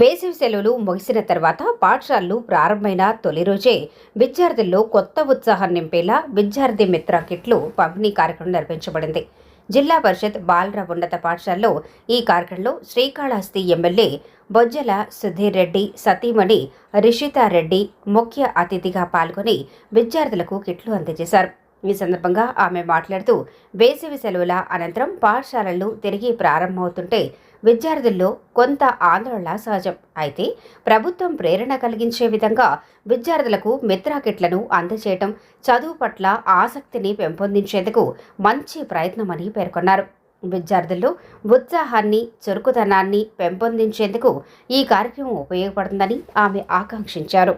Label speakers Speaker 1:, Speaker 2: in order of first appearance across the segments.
Speaker 1: వేసవి సెలవులు ముగిసిన తర్వాత పాఠశాలలు ప్రారంభమైన తొలి రోజే విద్యార్థుల్లో కొత్త ఉత్సాహం నింపేలా విద్యార్థి మిత్ర కిట్లు పంపిణీ కార్యక్రమం నిర్వహించబడింది. జిల్లా పరిషత్ బాలర ఉన్నత పాఠశాలలో ఈ కార్యక్రమంలో శ్రీకాళహస్తి ఎమ్మెల్యే బొజ్జల సుధీర్ రెడ్డి సతీమణి రిషితారెడ్డి ముఖ్య అతిథిగా పాల్గొని విద్యార్థులకు కిట్లు అందజేశారు. ఈ సందర్భంగా ఆమె మాట్లాడుతూ వేసవి సెలవుల అనంతరం పాఠశాలలు తిరిగి ప్రారంభమవుతుంటే విద్యార్థుల్లో కొంత ఆందోళన సహజం. అయితే ప్రభుత్వం ప్రేరణ కలిగించే విధంగా విద్యార్థులకు మిత్రా కిట్లను అందజేయటం చదువు పట్ల ఆసక్తిని పెంపొందించేందుకు మంచి ప్రయత్నమని పేర్కొన్నారు. విద్యార్థుల్లో ఉత్సాహాన్ని చురుకుదనాన్ని పెంపొందించేందుకు ఈ కార్యక్రమం ఉపయోగపడుతుందని ఆమె ఆకాంక్షించారు.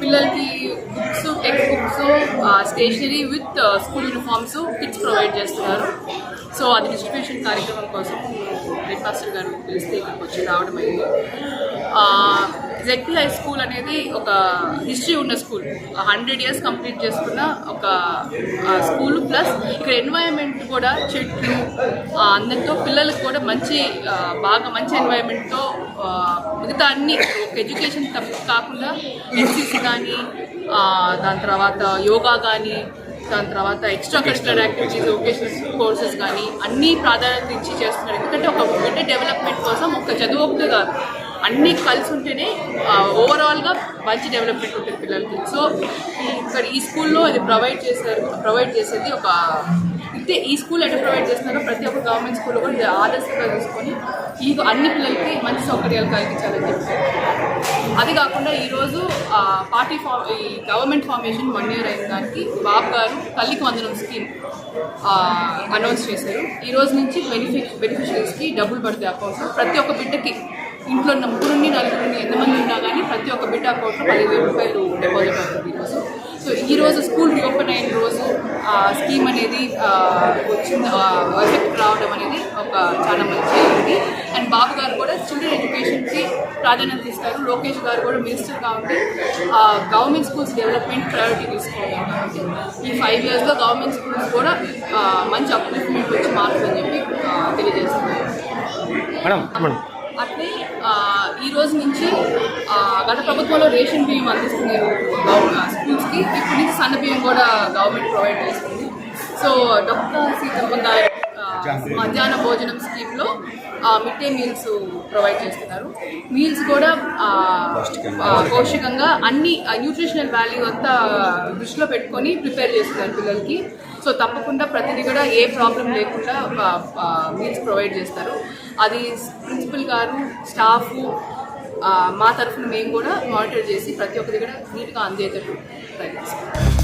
Speaker 2: పిల్లలకి books text books stationery with school uniforms kits provide చేస్తున్నారు. సో అది డిస్ట్రిబ్యూషన్ కార్యక్రమం కోసం హెడ్ మాస్టర్ గారు పిలిస్తే ఇక్కడికి వచ్చి రావడం అయింది. జెడ్పీ హై స్కూల్ అనేది ఒక హిస్టరీ ఉన్న స్కూల్ హండ్రెడ్ ఇయర్స్ కంప్లీట్ చేసుకున్న ఒక స్కూల్ ప్లస్ ఇక్కడ ఎన్వైరన్మెంట్ కూడా చెట్లు అందరితో పిల్లలకు కూడా మంచి బాగా మంచి ఎన్వైరన్మెంట్తో మిగతా అన్ని ఒక ఎడ్యుకేషన్ తప్ప కాకుండా ఎన్సీసీ కానీ దాని తర్వాత యోగా కానీ దాని తర్వాత extra curricular activities vocational courses కానీ అన్నీ ప్రాధాన్యత ఇచ్చి చేస్తున్నారు. ఎందుకంటే ఒక బిడ్డ డెవలప్మెంట్ కోసం ఒక చదువు ఒకటి కాదు. అన్నీ కలిసి ఉంటేనే ఓవరాల్గా మంచి డెవలప్మెంట్ ఉంటుంది పిల్లలకి. సో ఇక్కడ ఈ స్కూల్లో అది ప్రొవైడ్ చేశారు ప్రొవైడ్ చేసేది ఒక అయితే ఈ స్కూల్ ఎట్లా ప్రొవైడ్ చేస్తున్నారో ప్రతి ఒక్క గవర్నమెంట్ స్కూల్లో కూడా ఇది ఆదర్శంగా తీసుకొని ఈ అన్ని పిల్లలకి మంచి సౌకర్యాలు కలిగించాలని చెప్పి అది కాకుండా ఈరోజు పార్టీ ఫా ఈ గవర్నమెంట్ ఫార్మేషన్ వన్ ఇయర్ అయిన దానికి బాబు గారు తల్లికి వందనం స్కీమ్ అనౌన్స్ చేశారు. ఈ రోజు నుంచి బెనిఫిట్ బెనిఫిషరీస్కి డబ్బులు పడతాయి అకౌంట్లో ప్రతి ఒక్క బిడ్డకి ఇంట్లో ఉన్న ముగ్గురుండి ఎంతమంది ఉన్నా కానీ ప్రతి ఒక్క బిడ్డ అకౌంట్లో పదివేల రూపాయలు డిపాజిట్ అవుతుంది. సో ఈ రోజు స్కూల్ రీఓపెన్ అయిన రోజు స్కీమ్ అనేది వచ్చింది. ఎఫెక్ట్ రావడం అనేది ఒక చాలా మంచి ఇది. అండ్ బాబు గారు కూడా చిల్డ్రన్ ఎడ్యుకేషన్కి ప్రాధాన్యత ఇస్తారు. లోకేష్ గారు కూడా మినిస్టర్గా ఉండి గవర్నమెంట్ స్కూల్స్ డెవలప్మెంట్ ప్రయారిటీ తీసుకోవాలి కాబట్టి ఈ ఫైవ్ ఇయర్స్లో గవర్నమెంట్ స్కూల్స్ కూడా మంచి అప్లిఫ్మెంట్ వచ్చి మారుతుందని చెప్పి తెలియజేస్తున్నారు అట్లే ఆ, ఈ రోజు నుంచి గత ప్రభుత్వంలో రేషన్ బియ్యం అందిస్తున్నారు గవ- స్కూల్స్కి ఇప్పుడు నుంచి సన్న బియ్యం కూడా గవర్నమెంట్ ప్రొవైడ్ చేస్తుంది. సో డాక్టర్ సీతమ్మ గారి మధ్యాహ్న భోజనం స్కీమ్లో మిడ్ డే మీల్స్ ప్రొవైడ్ చేస్తున్నారు. మీల్స్ కూడా పౌష్టికంగా అన్ని న్యూట్రిషనల్ వాల్యూ అంతా దృష్టిలో పెట్టుకొని ప్రిపేర్ చేస్తున్నారు పిల్లలకి. సో తప్పకుండా ప్రతిదీ కూడా ఏ ప్రాబ్లం లేకుండా మీల్స్ ప్రొవైడ్ చేస్తారు. అది ప్రిన్సిపల్ గారు స్టాఫ్ మా తరఫున మేము కూడా మానిటర్ చేసి ప్రతి ఒక్కరి కూడా నీట్గా అందేటట్టు ప్రయత్నిస్తాం.